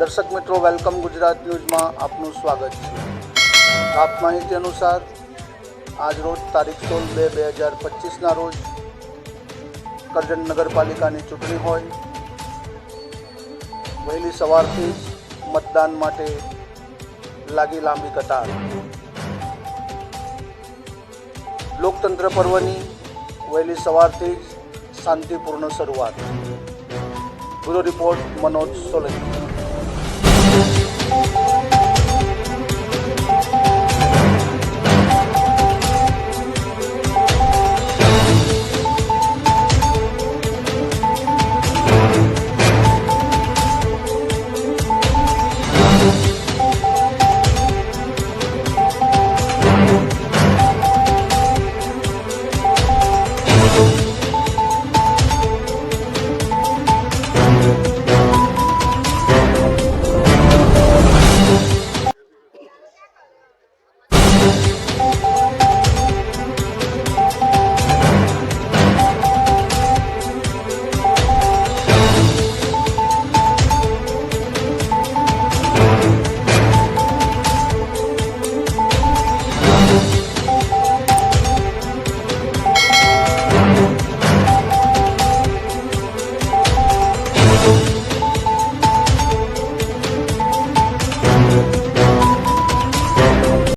દર્શક મિત્રો, વેલકમ ગુજરાત ન્યૂઝમાં આપનું સ્વાગત છે. પ્રાપ્ત માહિતી અનુસાર, આજ રોજ તારીખ સોળ બે બે હજાર પચીસના રોજ કરજણ નગરપાલિકાની ચૂંટણી હોય. વહેલી સવારથી જ મતદાન માટે લાગી લાંબી કતાર. લોકતંત્ર પર્વની વહેલી સવારથી જ શાંતિપૂર્ણ શરૂઆત. Bureau report, Manoj Solanki.